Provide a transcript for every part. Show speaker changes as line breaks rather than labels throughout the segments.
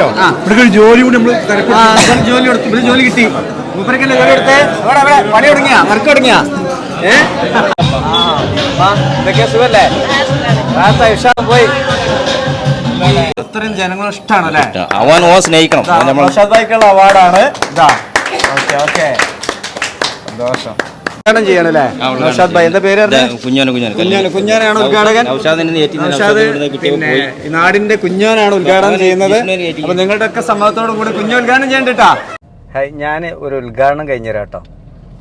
ഇവിടെ ഒരു ജോലി കൂടി നമ്മൾ
ജോലി കൊടുത്തു ഇവിടെ ജോലി കിട്ടി. മൂപ്പരക്കല്ലേ ജോലി കൊടുത്തേ? അവിടെ അവിടെ പണി തുടങ്ങിയാ വർക്ക് തുടങ്ങിയാ. ഏ? ആ, വാ, സുഖല്ലേ? ഉഷാറ് പോയി. ഇത്രയും ജനങ്ങൾ ഇഷ്ടമാണ് അല്ലേ
അവൻ ഓ സ്നേഹിക്കണം.
അവാർഡാണ്. ഇതാ. Okay okay. സന്തോഷം. ഉദ്ഘാടനം ചെയ്യണം അല്ലേ നൗഷാദ് ഭായി എന്താ പേര് കുഞ്ഞാന
കുഞ്ഞാന കുഞ്ഞോനെ.
കുഞ്ഞാന് കുഞ്ഞാനാണ് ഉദ്ഘാടകൻ. പിന്നെ നാടിന്റെ കുഞ്ഞാനാണ് ഉദ്ഘാടനം ചെയ്യുന്നത്. അപ്പൊ നിങ്ങളുടെ ഒക്കെ സമ്മതത്തോടു കൂടി കുഞ്ഞു ഉദ്ഘാടനം ചെയ്യണ്ടാ ഞാൻ ഒരു ഉദ്ഘാടനം കഴിഞ്ഞുതരാട്ടോ.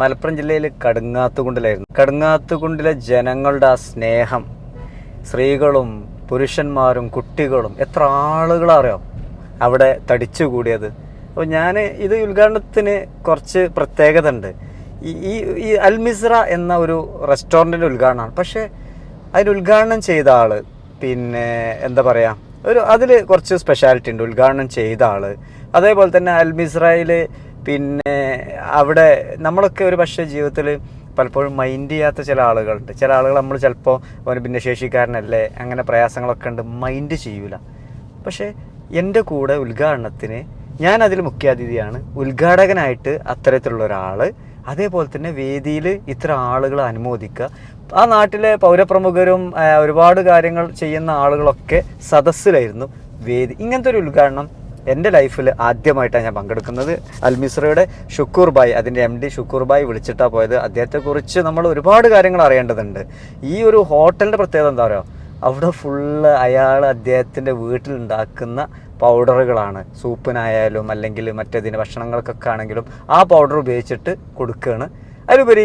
മലപ്പുറം ജില്ലയിൽ കടുങ്ങാത്തുകുണ്ടിലായിരുന്നു. കടുങ്ങാത്തുകുണ്ടിലെ ജനങ്ങളുടെ ആ സ്നേഹം സ്ത്രീകളും പുരുഷന്മാരും കുട്ടികളും എത്ര ആളുകളറിയോ അവിടെ തടിച്ചു കൂടിയത് അപ്പോൾ ഞാൻ ഇത് ഉദ്ഘാടനത്തിന് കുറച്ച് പ്രത്യേകത ഉണ്ട് ഈ ഈ അൽമിസ്ര എന്ന ഒരു റെസ്റ്റോറന്റിന്റെ ഉദ്ഘാടനമാണ്. പക്ഷേ അതിന് ഉദ്ഘാടനം ചെയ്ത ആൾ പിന്നെ എന്താ പറയുക ഒരു അതിൽ കുറച്ച് സ്പെഷ്യാലിറ്റി ഉണ്ട്. ഉദ്ഘാടനം ചെയ്ത ആൾ അതേപോലെ തന്നെ അൽമിസ്രയിൽ പിന്നെ അവിടെ നമ്മളൊക്കെ ഒരു പക്ഷേ ജീവിതത്തിൽ പലപ്പോഴും മൈൻഡ് ചെയ്യാത്ത ചില ആളുകളുണ്ട്. ചില ആളുകൾ നമ്മൾ ചിലപ്പോൾ അവന് ഭിന്നശേഷിക്കാരനല്ലേ അങ്ങനെ പ്രയാസങ്ങളൊക്കെ ഉണ്ട് മൈൻഡ് ചെയ്യൂല. പക്ഷേ എന്റെ കൂടെ ഉദ്ഘാടനത്തിന് ഞാൻ അതിൽ മുഖ്യാതിഥിയാണ്. ഉദ്ഘാടകനായിട്ട് അത്തരത്തിലുള്ള ഒരാൾ അതേപോലെ തന്നെ വേദിയിൽ ഇത്ര ആളുകൾ അനുമോദിക്കുക. ആ നാട്ടിലെ പൗരപ്രമുഖരും ഒരുപാട് കാര്യങ്ങൾ ചെയ്യുന്ന ആളുകളൊക്കെ സദസ്സിലായിരുന്നു വേദി. ഇങ്ങനത്തെ ഒരു ഉദ്ഘാടനം എന്റെ ലൈഫിൽ ആദ്യമായിട്ടാണ് ഞാൻ പങ്കെടുക്കുന്നത്. അൽമിസ്രയുടെ ഷുക്കൂർ ബായ് അതിന്റെ എം ഡി ഷുക്കൂർ ബായ് വിളിച്ചിട്ടാണ് പോയത്. അദ്ദേഹത്തെക്കുറിച്ച് നമ്മൾ ഒരുപാട് കാര്യങ്ങൾ അറിയേണ്ടതുണ്ട്. ഈ ഒരു ഹോട്ടലിന്റെ പ്രത്യേകത എന്താ പറയുക? അവിടെ ഫുള്ള് അയാൾ അദ്ദേഹത്തിന്റെ വീട്ടിലുണ്ടാക്കുന്ന പൗഡറുകളാണ് സൂപ്പിനായാലും അല്ലെങ്കിൽ മറ്റേതിന് ഭക്ഷണങ്ങൾക്കൊക്കെ ആണെങ്കിലും ആ പൗഡർ ഉപയോഗിച്ചിട്ട് കൊടുക്കുകയാണ് അതിലുപരി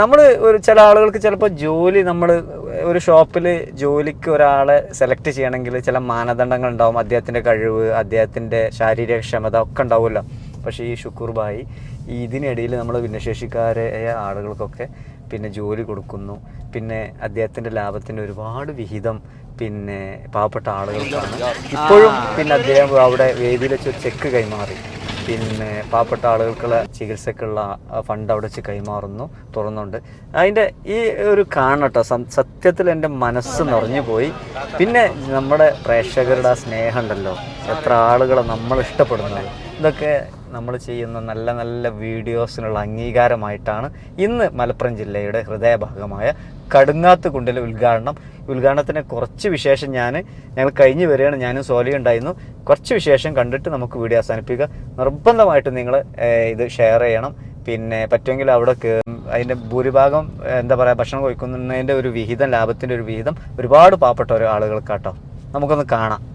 നമ്മൾ ഒരു ചില ആളുകൾക്ക് ചിലപ്പോൾ ജോലി നമ്മൾ ഒരു ഷോപ്പിൽ ജോലിക്ക് ഒരാളെ സെലക്ട് ചെയ്യണമെങ്കിൽ ചില മാനദണ്ഡങ്ങൾ ഉണ്ടാവും. അദ്ദേഹത്തിന്റെ കഴിവ് അദ്ദേഹത്തിന്റെ ശാരീരിക ക്ഷമത ഒക്കെ ഉണ്ടാവുമല്ലോ. പക്ഷേ ഈ ഷുക്കൂർ ബായി ഇതിനിടയിൽ നമ്മൾ ഭിന്നശേഷിക്കാരായ ആളുകൾക്കൊക്കെ പിന്നെ ജോലി കൊടുക്കുന്നു. പിന്നെ അദ്ദേഹത്തിന്റെ ലാഭത്തിന്റെ ഒരുപാട് വിഹിതം പിന്നെ പാവപ്പെട്ട ആളുകൾക്കാണ്. ഇപ്പോഴും പിന്നെ അദ്ദേഹം അവിടെ വേദിയിൽ വെച്ച് ചെക്ക് കൈമാറി. പിന്നെ പാവപ്പെട്ട ആളുകൾക്കുള്ള ചികിത്സക്കുള്ള ഫണ്ട് അവിടെ വെച്ച് കൈമാറുന്നു തുറന്നുണ്ട്. അതിന്റെ ഈ ഒരു കാണട്ടോ സത്യത്തിൽ എന്റെ മനസ്സ് നിറഞ്ഞു പോയി. പിന്നെ നമ്മുടെ പ്രേക്ഷകരുടെ ആ സ്നേഹമുണ്ടല്ലോ എത്ര ആളുകളെ നമ്മൾ ഇഷ്ടപ്പെടുന്നത്. ഇതൊക്കെ നമ്മൾ ചെയ്യുന്ന നല്ല നല്ല വീഡിയോസിനുള്ള അംഗീകാരമായിട്ടാണ് ഇന്ന് മലപ്പുറം ജില്ലയുടെ ഹൃദയഭാഗമായ കടുങ്ങാത്ത് കുണ്ടിലെ ഉദ്ഘാടനം. ഉദ്ഘാടനത്തിന് കുറച്ച് വിശേഷം ഞാൻ ഞങ്ങൾ കഴിഞ്ഞ് വരികയാണ്. ഞാനും സോലിയും ഉണ്ടായിരുന്നു. കുറച്ച് വിശേഷം കണ്ടിട്ട് നമുക്ക് വീഡിയോ അവസാനിപ്പിക്കുക. നിർബന്ധമായിട്ട് നിങ്ങൾ ഇത് ഷെയർ ചെയ്യണം. പിന്നെ പറ്റുമെങ്കിൽ അവിടെ അതിന്റെ ഭൂരിഭാഗം എന്താ പറയുക ഭക്ഷണം കഴിക്കുന്നതിന്റെ ഒരു വിഹിതം ലാഭത്തിന്റെ ഒരു വിഹിതം ഒരുപാട് പാവപ്പെട്ട ഒരു ആളുകൾക്കാട്ടോ നമുക്കൊന്ന് കാണാം.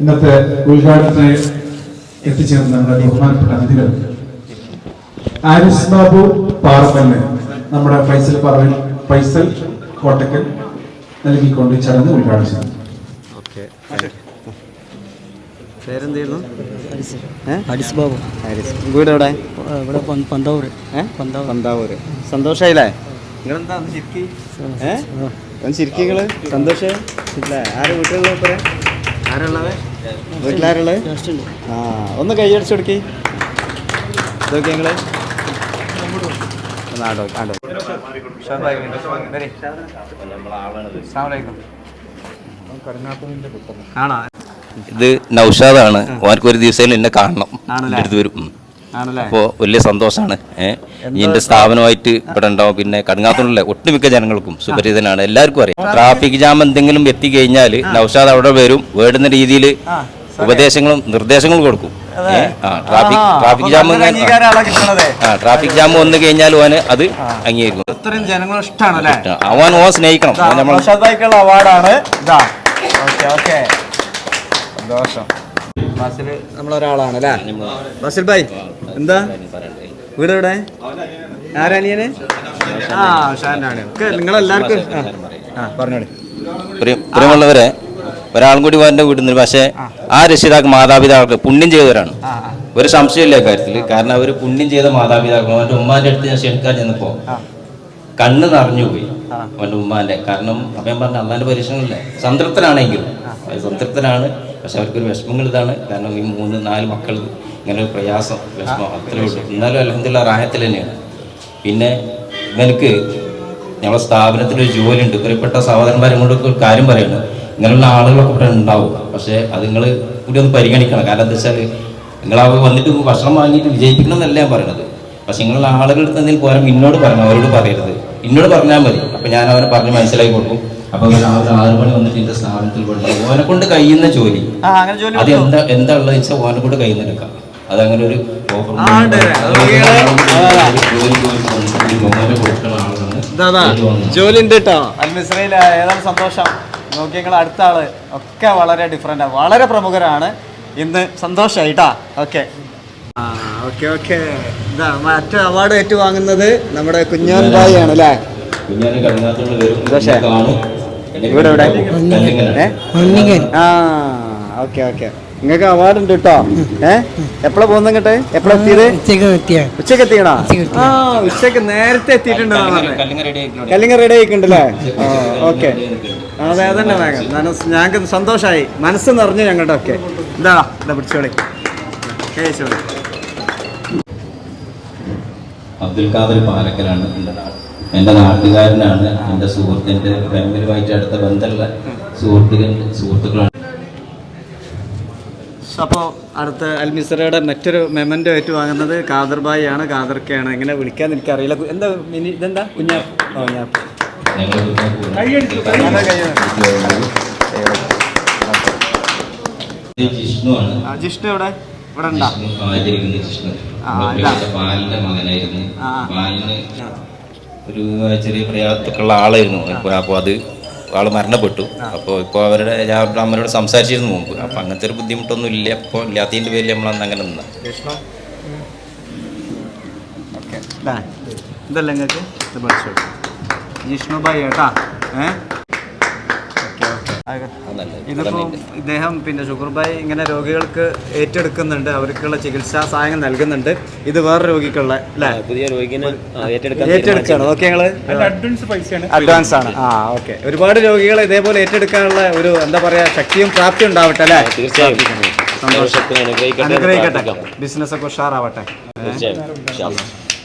ഇന്നത്തെ ഉദ്ഘാടനത്തിന് എത്തിച്ചേർന്ന നമ്മുടെ ബഹുമാനപ്പെട്ട അതിഥികൾ. ആരിസ് ബാബു പാറപ്പല്ല് നമ്മുടെ ഫൈസൽ ഫൈസൽ കോട്ടക്കൽ നൽകിക്കൊണ്ട് ചടങ്ങ് ഉദ്ഘാടനം ചെയ്തു.
പേരെന്തായിരുന്നു?
ഹരിസ് ബാബു.
ഹാരിസ് വീട് എവിടെ
ഇവിടെ പന്താവൂർ
നിങ്ങളെന്താ ശരിക്കും? ശരിക്കും ഏ ആരും വീട്ടിലുള്ള വീട്ടിലാരുള്ളത് ആ ഒന്ന് കൈയടിച്ചു കൊടുക്കി. ഇതൊക്കെ ആടോ ആടോ. ആണോ
ഇത് നൗഷാദാണ്. ഓനക്ക് ഒരു ദിവസം എന്നെ കാണണം. എടുത്തു അടുത്ത് വരും. അപ്പോൾ വലിയ സന്തോഷമാണ് ഏഹ് ഇതിന്റെ സ്ഥാപനമായിട്ട് ഇവിടെ ഉണ്ടാവും. പിന്നെ കടുങ്ങാത്തുള്ള ഒട്ടുമിക്ക ജനങ്ങൾക്കും സുപരിചിതനാണ്. എല്ലാവർക്കും അറിയാം. ട്രാഫിക് ജാം എന്തെങ്കിലും എത്തിക്കഴിഞ്ഞാൽ നൗഷാദ് അവിടെ വരും. വേടുന്ന രീതിയിൽ ഉപദേശങ്ങളും നിർദ്ദേശങ്ങളും കൊടുക്കും. ട്രാഫിക് ട്രാഫിക് ജാം ആ. ട്രാഫിക് ജാം വന്നു കഴിഞ്ഞാൽ ഓന് അത് അംഗീകരിക്കും.
ഇത്രയും ജനങ്ങൾ ഇഷ്ടമാണ്
അവൻ ഓ സ്നേഹിക്കണം.
അവാർഡാണ്. ഇതാ. Okay okay. സന്തോഷം. നമ്മളൊരാളാണ് അല്ലേ? ബസിൽ ഭായ് എന്താ? വീട് എവിടെ ആരാനിയന് ആ ഷാനാണ് നിങ്ങളെല്ലാവർക്കും ആ, പറഞ്ഞോളി.
പ്രിയ- പ്രിയമുള്ളവരെ ഒരാളും കൂടി എന്റെ വീട്ടിൽ നിന്ന് പക്ഷേ ആ. രക്ഷിതാക്കൾ മാതാപിതാക്കൾക്ക് പുണ്യം ചെയ്തവരാണ്. ഒരു സംശയമില്ല കാര്യത്തിൽ. കാരണം അവർ പുണ്യം ചെയ്ത മാതാപിതാക്കൾ. അവന്റെ ഉമ്മാന്റെ അടുത്ത് ഞാൻ ക്ഷണിക്കാൻ ചെന്നപ്പോൾ കണ്ണ് നിറഞ്ഞുപോയി പോയി അവന്റെ ഉമ്മാന്റെ കാരണം അപ്പം ഞാൻ പറഞ്ഞ അമ്മാന്റെ പരീക്ഷണമില്ലേ സംതൃപ്തനാണെങ്കിലും. സംതൃപ്തനാണ്. പക്ഷെ അവർക്കൊരു വിഷമങ്ങൾ ഇതാണ് കാരണം ഈ മൂന്ന് നാല് മക്കൾ ഇങ്ങനെ ഒരു പ്രയാസം വിഷമം അത്രേ ഉള്ളൂ. എന്നാലും അലഹദില്ല റാഹത്തിൽ തന്നെയാണ്. പിന്നെ ഇവനക്ക് ഞങ്ങളുടെ സ്ഥാപനത്തിൽ ഒരു ജോലി ഉണ്ട് പ്രിയപ്പെട്ട സഹോദരന്മാരെ കൊണ്ട് ഒരു കാര്യം പറയുന്നത് ഇങ്ങനെയുള്ള ആളുകളൊക്കെ ഇവിടെ ഉണ്ടാവും. പക്ഷേ അത് നിങ്ങൾ കൂടി ഒന്ന് പരിഗണിക്കണം. കാരണം എന്താ വെച്ചാൽ നിങ്ങൾ അവർ വന്നിട്ട് ഭക്ഷണം വാങ്ങിയിട്ട് വിജയിപ്പിക്കണം എന്നല്ല ഞാൻ പറയണത്. പക്ഷെ നിങ്ങളുടെ ആളുകളുടെ തന്നെ എന്തെങ്കിലും പോരാ ഇന്നോട് പറഞ്ഞു അവരോട് പറയരുത്. എന്നോട് പറഞ്ഞാൽ മതി. അപ്പം ഞാൻ അവനെ പറഞ്ഞ് മനസ്സിലാക്കി കൊടുക്കും. അപ്പോൾ രാവിലെ ആറ് മണി വന്നിട്ട് എന്റെ സ്ഥാപനത്തിൽ കൊണ്ടുപോയി ഓനെ കൊണ്ട് കഴിയുന്ന ജോലി.
ആ അങ്ങനെ ജോലി
അത് എന്താ എന്താ ഉള്ളത് വെച്ചാൽ ഓനെ കൊണ്ട് കഴിയുന്ന എടുക്കാം. അതങ്ങനെ ഒരു ഓഫർ. ജോലി
ഉണ്ട് കേട്ടോ. അൽമിസ്രയിൽ ഏതാണ് സന്തോഷം. നോക്കി നിങ്ങൾ അടുത്ത ആൾ. ഒക്കെ വളരെ ഡിഫറെന്റ് വളരെ പ്രമുഖരാണ്. ഇന്ന് സന്തോഷമായിട്ടാ ഓക്കെ. ആ ഓക്കെ ഓക്കെ. ഇതാ മറ്റു അവാർഡ് ഏറ്റുവാങ്ങുന്നത് നമ്മുടെ കുഞ്ഞാൻ ഭായി ആണ് അല്ലേ?
കുഞ്ഞാൻ കടങ്ങാത്തോണ്ട് വരും.
ഇവിടെ. ഏ? ആ ഓക്കെ ഓക്കെ. നിങ്ങൾക്ക് അവാർഡ് ഉണ്ട് കേട്ടോ ഏ? എപ്പോഴാ പോകുന്ന ഇങ്ങോട്ട്? എപ്പോഴാ എത്തിയത്? ഉച്ചയ്ക്ക് എത്തിക്കണോ ആ ഉച്ചയ്ക്ക് നേരത്തെ എത്തിയിട്ടുണ്ടോ
കല്ലിങ്ങ
റെഡി ആയിക്കുണ്ടല്ലേ ഓക്കെ. അതെ അതന്നെ വേഗം. മനസ്സ് ഞങ്ങൾക്ക് സന്തോഷമായി മനസ്സ് നിറഞ്ഞു ഞങ്ങളുടെ ഒക്കെ. എന്താ ഇതാ പിടിച്ചോളി.
അബ്ദുൽ ഖാദർ പാലക്കലാണ് എന്റെ നാട്. എന്റെ നാട്ടുകാരനാണ് എന്റെ സുഹൃത്തിന്റെ ഫാമിലിയുമായിട്ട് അടുത്ത ബന്ധമുള്ള സുഹൃത്തുക്കൾ സുഹൃത്തുക്കളാണ്.
അപ്പോൾ അടുത്ത അൽമിസറയുടെ മറ്റൊരു മെമന്റോ ഏറ്റു വാങ്ങുന്നത് കാദർബായി ആണ് കാദർക്കയാണ് എങ്ങനെ വിളിക്കാൻ എനിക്കറിയില്ല. അറിയില്ല എന്താ മിനി ഇതെന്താ? കുഞ്ഞാ ഓ ഞാൻ
ഞങ്ങൾ
നല്ല കൈ
ഇത് ജിഷ്ണു ആണ്.
ജിഷ്ണു എവിടെ? ഇവിടെ ഉണ്ടാ?
ജിഷ്ണു മകനായിരുന്നു.
ആ.
ഒരു ചെറിയ പ്രയാസമൊക്കെയുള്ള ആളായിരുന്നു അപ്പോൾ അത് ആൾ മരണപ്പെട്ടു. അപ്പോൾ ഇപ്പോൾ അവരുടെ ഞാൻ അമ്മനോട് അമ്മയോട് സംസാരിച്ചിരുന്നു മുമ്പ്. അപ്പോൾ അങ്ങനത്തെ ഒരു ബുദ്ധിമുട്ടൊന്നും ഇല്ല അപ്പോൾ ഇല്ലാത്തതിന്റെ പേരിൽ നമ്മൾ അന്ന് അങ്ങനെ നിന്ന
ഇതല്ല നിങ്ങൾക്ക് ജിഷ്ണു ഭായി കേട്ടാ? ഏ ഓക്കെ ഓക്കെ ഇതിപ്പോൾ ഇദ്ദേഹം പിന്നെ ഷുഗർ ബായ് ഇങ്ങനെ രോഗികൾക്ക് ഏറ്റെടുക്കുന്നുണ്ട്. അവർക്കുള്ള ചികിത്സാ സഹായം നൽകുന്നുണ്ട്. ഇത് വേറെ രോഗിക്കുള്ള അല്ലേ?
പുതിയ രോഗിനെ
ഏറ്റെടുക്കുകയാണ് ഓക്കെ ഞങ്ങൾ
അഡ്വാൻസ് പൈസയാണ്.
അഡ്വാൻസ് ആണ്. ആ ഓക്കെ. ഒരുപാട് രോഗികളെ ഇതേപോലെ ഏറ്റെടുക്കാനുള്ള ഒരു എന്താ പറയാ ശക്തിയും പ്രാപ്തിയും ഉണ്ടാവട്ടെ അല്ലേ? അനുഗ്രഹിക്കട്ടെ ബിസിനസ് ഒക്കെ ഉഷാറാവട്ടെ.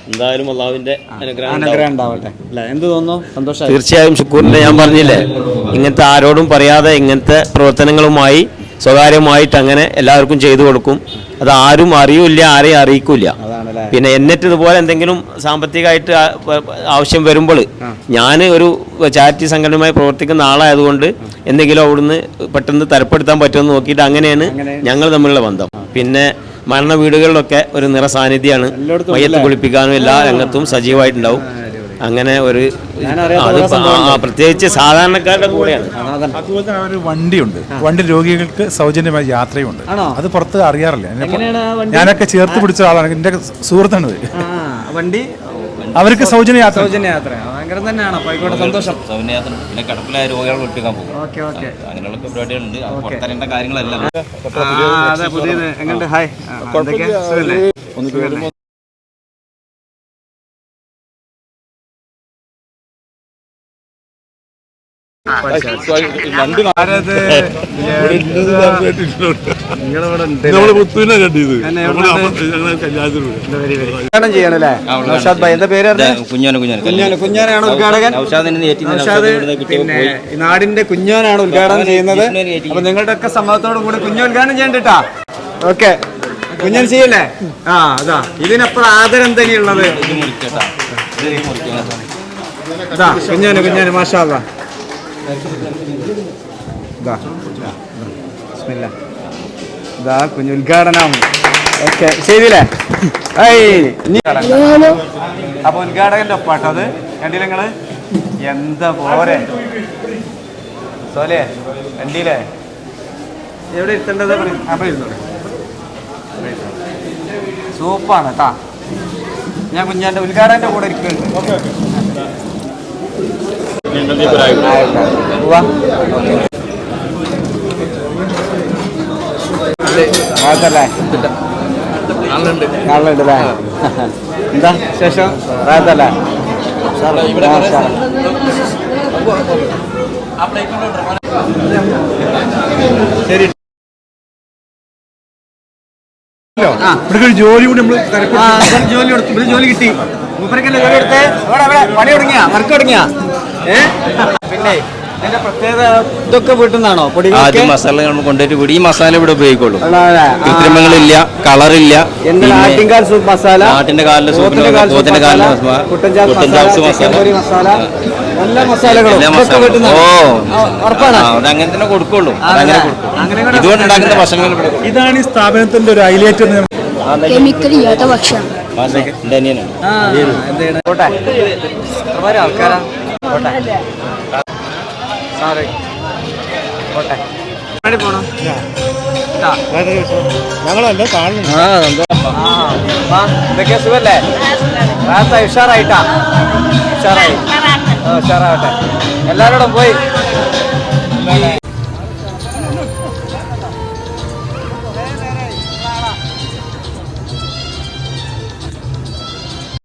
എന്തായാലും അള്ളാഹുവിന്റെ അനുഗ്രഹം
അനുഗ്രഹം ഉണ്ടാവട്ടെ. അല്ലെ? എന്ത് തോന്നുന്നു? സന്തോഷം
തീർച്ചയായും ഷുക്കൂറിന്റെ ഞാൻ പറഞ്ഞില്ലേ? ഇങ്ങനത്തെ ആരോടും പറയാതെ ഇങ്ങനത്തെ പ്രവർത്തനങ്ങളുമായി സ്വകാര്യമായിട്ട് അങ്ങനെ എല്ലാവർക്കും ചെയ്തു കൊടുക്കും. അത് ആരും അറിയൂല ആരെയും അറിയിക്കൂല
അതാണല്ലേ?
പിന്നെ എന്നിട്ട് ഇതുപോലെ എന്തെങ്കിലും സാമ്പത്തികമായിട്ട് ആവശ്യം വരുമ്പോൾ ഞാൻ ഒരു ചാരിറ്റി സംഘടനയുമായി പ്രവർത്തിക്കുന്ന ആളായതുകൊണ്ട് എന്തെങ്കിലും അവിടുന്ന് പെട്ടെന്ന് തരപ്പെടുത്താൻ പറ്റുമെന്ന് നോക്കിയിട്ട് അങ്ങനെയാണ് ഞങ്ങൾ തമ്മിലുള്ള ബന്ധം. പിന്നെ മരണ വീടുകളിലൊക്കെ ഒരു നിറ സാന്നിധ്യമാണ് മയ്യത്ത് കുളിപ്പിക്കാനും എല്ലാ രംഗത്തും സജീവമായിട്ടുണ്ടാവും. അങ്ങനെ ഒരു അത് പ്രത്യേകിച്ച് സാധാരണക്കാരുടെ കൂടെയാണ്.
അതുപോലെ തന്നെ ഒരു വണ്ടിയുണ്ട്. വണ്ടി രോഗികൾക്ക് സൗജന്യമായി യാത്രയുണ്ട്. അത് പുറത്ത് അറിയാറില്ല? ഞാനൊക്കെ ചേർത്ത് പിടിച്ച ആളാണ്. എന്റെ സുഹൃത്താണ്
ആ വണ്ടി
അവർക്ക് സൗജന്യ യാത്ര.
സൗജന്യ യാത്ര ഭയങ്കര തന്നെയാണ്. ആയിക്കോട്ടെ സന്തോഷം.
സൗന്യാത്ര പിന്നെ കിടപ്പിലായ രോഗികൾ ഒട്ടിക്കാൻ പോകും.
Okay okay.
അങ്ങനെയുള്ള പരിപാടികളുണ്ട്. പുറത്തറിയേണ്ട കാര്യങ്ങളല്ല.
അതെ പുതിയത് ഹായ്. ഉദ്ഘാടനം ചെയ്യണല്ലേ? നൗഷാദ് ഭായ് എന്താ പേര് പറഞ്ഞേ?
കുഞ്ഞോനെ കുഞ്ഞോനെ.
കുഞ്ഞോനാണ് ഉദ്ഘാടകൻ. പിന്നെ നാടിന്റെ കുഞ്ഞാനാണ് ഉദ്ഘാടനം ചെയ്യുന്നത്. അപ്പൊ നിങ്ങളുടെ ഒക്കെ സമ്മതത്തോടും കൂടി കുഞ്ഞു ഉദ്ഘാടനം ചെയ്യണ്ടിട്ടാ? ഓക്കെ. കുഞ്ഞൻ ചെയ്യല്ലേ? ആ അതാ. ഇതിനപ്പുറം ആദരം തന്നെയുള്ളത് കുഞ്ഞാന് കുഞ്ഞാന് മാഷാ അല്ലാ. ഇതാ കുഞ്ഞു ഉദ്ഘാടനം. ഓക്കെ ചെയ്തില്ലേ? അപ്പൊ ഉദ്ഘാടകന്റെ ഒപ്പാട്ടോ അത്? കണ്ടില്ല നിങ്ങൾ? എന്താ പോരെ? സോലേ കണ്ടില്ലേ? എവിടെ ഇരുത്തേണ്ടത്? ഇരുന്നോളൂ സൂപ്പാണ് കേട്ടാ ഞാൻ കുഞ്ഞാന്റെ ഉദ്ഘാടകന്റെ കൂടെ ഇരിക്കുന്നുണ്ട് എന്താ ശേഷം. ശരി
ഇവിടെ ജോലി കൂടി നമ്മൾ
ജോലി കൊടുത്തു. ജോലി കിട്ടി. മൂപ്പരക്കല്ലേ ജോലി എടുത്ത്? അവിടെ അവിടെ പണി തുടങ്ങിയ? വർക്ക് തുടങ്ങിയ? ഏ? പിന്നെ ഇതിന്റെ പ്രത്യേകത ഇതൊക്കെ വീട്ടിൽ നിന്നാണോ? പൊടികളൊക്കെ?
ആദ്യം മസാല നമ്മൾ കൊണ്ടുപോയിട്ട് കൂടി ഈ മസാല ഇവിടെ ഉപയോഗിക്കുള്ളൂ.
ഉള്ളതല്ലേ? ആ.
കൃത്രിമങ്ങളില്ല കളറില്ല.
എന്ത് ആട്ടിൻകാൽ സൂപ്പ് മസാല?
ആട്ടിന്റെ കാലിലെ
പോത്തിന്റെ മസാല, എല്ലാ മസാലകളും.
ഓ.
ഉറപ്പാണ്.
അങ്ങനെ തന്നെ കൊടുക്കുള്ളൂ. അങ്ങനെ കൊടുക്കും ഇതുകൊണ്ട് ഉണ്ടാക്കുന്ന ഭക്ഷണങ്ങൾ
ഇതാണ് ഈ സ്ഥാപനത്തിന്റെ ഒരു ഹൈലൈറ്റ്
കെമിക്കൽ ഭക്ഷണം.
ആൾക്കാരാ. സോറി
ഞങ്ങളല്ല
സുഖല്ലേ? റാത്ത ഉഷാറായിട്ടാ? ഉഷാറായി. ഉഷാറാവട്ടെ. എല്ലാരോടും പോയി.